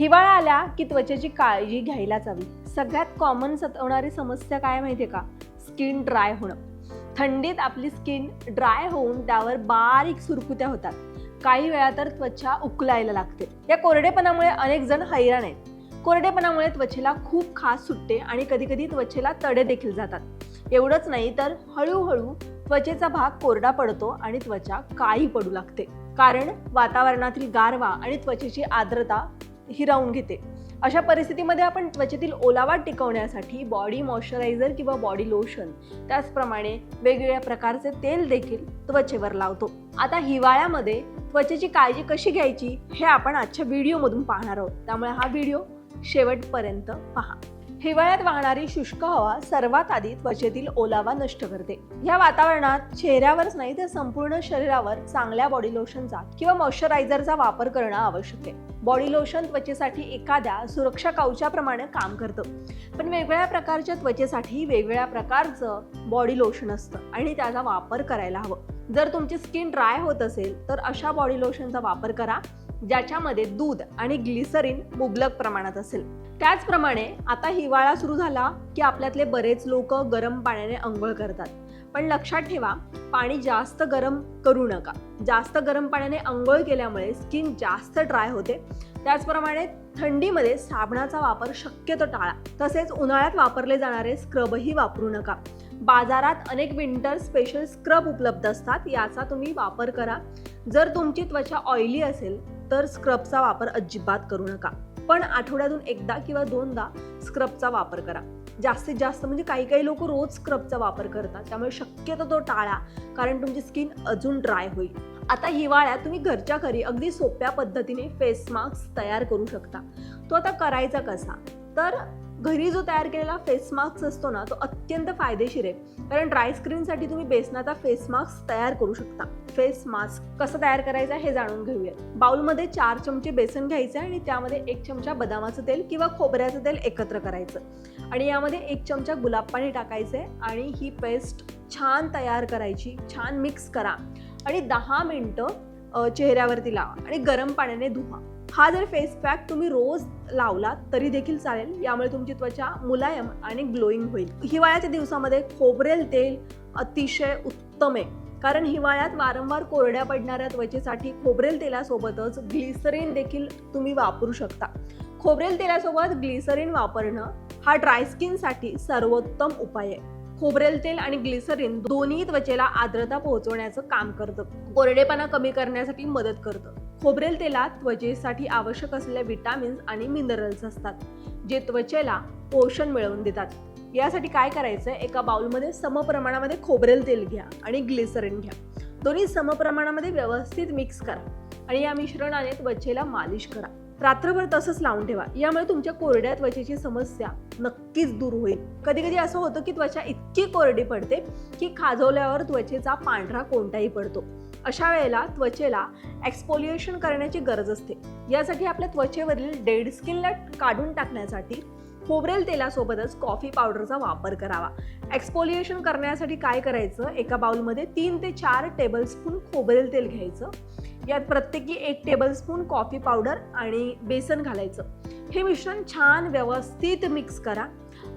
हिवाळा आला की त्वचेची काळजी घ्यायलाच हवी सगळ्यात कॉमन सतवणारी समस्या काय माहितीये का? स्किन ड्राय होणं. थंडीत आपली स्किन ड्राय होऊन त्यावर बारीक सुरकुत्या होतात. काही वेळा तर त्वचा उकलायला लागते. या कोरडेपणामुळे अनेक जण हैराण आहेत. कोरडेपणामुळे त्वचेला खूप खास सुटते आणि कधीकधी त्वचेला तडे देखील जातात. एवढंच नाही तर हळूहळू त्वचेचा भाग कोरडा पडतो आणि त्वचा काळी पडू लागते. कारण वातावरणातील गारवा आणि त्वचेची आर्द्रता हिरावून घेते. अशा परिस्थितीमध्ये आपण त्वचेतील ओलावा टिकवण्यासाठी बॉडी मॉइश्चरायझर किंवा बॉडी लोशन त्याचप्रमाणे वेगवेगळ्या प्रकारचे तेल देखील त्वचेवर लावतो. आता हिवाळ्यामध्ये त्वचेची काळजी कशी घ्यायची हे आपण आजच्या व्हिडिओमधून पाहणार आहोत. त्यामुळे हा व्हिडिओ शेवटपर्यंत पहा. हिवाळ्यात वाहणारी शुष्क हवा सर्वात आधी त्वचेतील ओलावा नष्ट करते. या वातावरणात चेहऱ्यावरच नाही तर संपूर्ण शरीरावर चांगल्या बॉडी लोशनचा किंवा मॉइश्चरायझरचा वापर करणं आवश्यक आहे. बॉडी लोशन त्वचेसाठी एखाद्या सुरक्षा कवचाप्रमाणे काम करतं. पण वेगवेगळ्या प्रकारच्या त्वचेसाठी वेगवेगळ्या प्रकारचं बॉडी लोशन असतं आणि त्याचा वापर करायला हवं. जर तुमची स्किन ड्राय होत असेल तर अशा बॉडी लोशनचा वापर करा. ज्याच्यामध्ये दूध आणि ग्लिसरीन मुबलक प्रमाणात असेल. त्याचप्रमाणे आता हिवाळा सुरू झाला की आपल्यातले बरेच लोक गरम पाण्याने आंघोळ करतात. पण लक्षात ठेवा पाणी जास्त गरम करू नका. जास्त गरम पाण्याने आंघोळ केल्यामुळे स्किन जास्त ड्राय होते. त्याचप्रमाणे थंडीमध्ये साबणाचा वापर शक्यतो टाळा. तसेच उन्हाळ्यात वापरले जाणारे स्क्रबही वापरू नका. बाजारात अनेक विंटर स्पेशल स्क्रब उपलब्ध असतात याचा तुम्ही वापर करा. जर तुमची त्वचा ऑइली असेल तर स्क्रबचा वापर अजिबात करू नका. पण आठवड्यातून एकदा किंवा दोनदा स्क्रबचा वापर करा. जास्तीत जास्त म्हणजे काही काही लोक रोज स्क्रबचा वापर करतात. त्यामुळे शक्यतो तो टाळा कारण तुमची स्किन अजून ड्राय होईल. आता हिवाळ्यात तुम्ही घरच्या घरी अगदी सोप्या पद्धतीने फेस मास्क तयार करू शकता. तो आता करायचा कसा? तर घरी जो तयार केलेला फेस मास्क असतो ना तो अत्यंत फायदेशीर आहे. कारण ड्राय स्क्रीनसाठी तुम्ही बेसनाचा फेस मास्क तयार करू शकता. फेस मास्क कसं तयार करायचं हे जाणून घेऊयात. बाउलमध्ये चार चमचे बेसन घ्यायचे आणि त्यामध्ये एक चमचा बदामाचं तेल किंवा खोबऱ्याचं तेल एकत्र करायचं. आणि यामध्ये एक चमचा गुलाब पाणी टाकायचे आणि ही पेस्ट छान तयार करायची छान मिक्स करा. आणि दहा मिनटं चेहऱ्यावरती लावा आणि गरम पाण्याने धुवा. हा जर फेस पॅक तुम्ही रोज लावला तरी देखील चालेल. यामुळे तुमची त्वचा मुलायम आणि ग्लोईंग होईल. हिवाळ्याच्या दिवसामध्ये खोबरेल तेल अतिशय उत्तम आहे. कारण हिवाळ्यात वारंवार कोरड्या पडणाऱ्या त्वचेसाठी खोबरेल तेलासोबतच ग्लिसरीन देखील तुम्ही वापरू शकता. खोबरेल तेलासोबत ग्लिसरीन वापरणं हा ड्राय स्किनसाठी सर्वोत्तम उपाय आहे. खोबरेल तेल आणि ग्लिसरीन दोन्ही त्वचेला आर्द्रता पोहोचवण्याचं काम करतं. कोरडेपणा कमी करण्यासाठी मदत करतं. खोबरेल तेलात त्वचेसाठी आवश्यक असलेल्या विटामिन्स आणि मिनरल्स असतात जे त्वचेला पोषण मिळवून देतात. यासाठी काय करायचं एका बाउलमध्ये समप्रमाणामध्ये खोबरेल तेल घ्या आणि ग्लिसरीन घ्या. दोन्ही समप्रमाणामध्ये व्यवस्थित मिक्स करा आणि या मिश्रणाने त्वचेला मालिश करा. रात्रभर तसंच लावून ठेवा. यामुळे तुमच्या कोरड्या त्वचेची समस्या नक्कीच दूर होईल. कधी कधी असं होतं की त्वचा इतकी कोरडी पडते की खाजवल्यावर त्वचेचा पांढरा कोणताही पडतो. अशा वेळेला त्वचेला एक्सपोलिएशन करण्याची गरज असते. यासाठी आपल्या त्वचेवरील डेड स्किनला काढून टाकण्यासाठी खोबरेल तेलासोबतच कॉफी पावडरचा वापर करावा. एक्सपोलिएशन करण्यासाठी काय करायचं? एका बाउलमध्ये तीन ते चार टेबलस्पून खोबरेल तेल घ्यायचं. यात प्रत्येकी एक टेबलस्पून कॉफी पावडर आणि बेसन घालायचं. हे मिश्रण छान व्यवस्थित मिक्स करा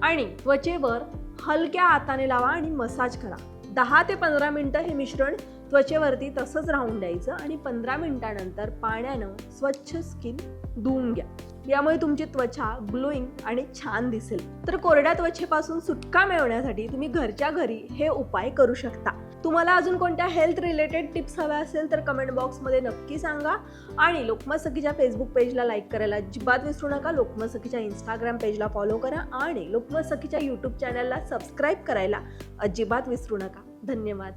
आणि त्वचेवर हलक्या हाताने लावा आणि मसाज करा. दहा ते पंधरा मिनटं हे मिश्रण त्वचेवरती तसंच राहून द्यायचं आणि पंधरा मिनिटानंतर पाण्यानं स्वच्छ स्किन धुवून घ्या. यामुळे तुमची त्वचा ग्लोईंग आणि छान दिसेल. तर कोरड्या त्वचेपासून सुटका मिळवण्यासाठी तुम्ही घरच्या घरी हे उपाय करू शकता. तुम्हाला अजून कोणत्या हेल्थ रिलेटेड टिप्स हव्या असेल तर कमेंट बॉक्समध्ये नक्की सांगा. आणि लोकमत सखीच्या फेसबुक पेजला लाईक करायला अजिबात विसरू नका. लोकमत सखीच्या इंस्टाग्राम पेजला फॉलो करा आणि लोकमत सखीच्या यूट्यूब चॅनलला सबस्क्राईब करायला अजिबात विसरू नका. धन्यवाद.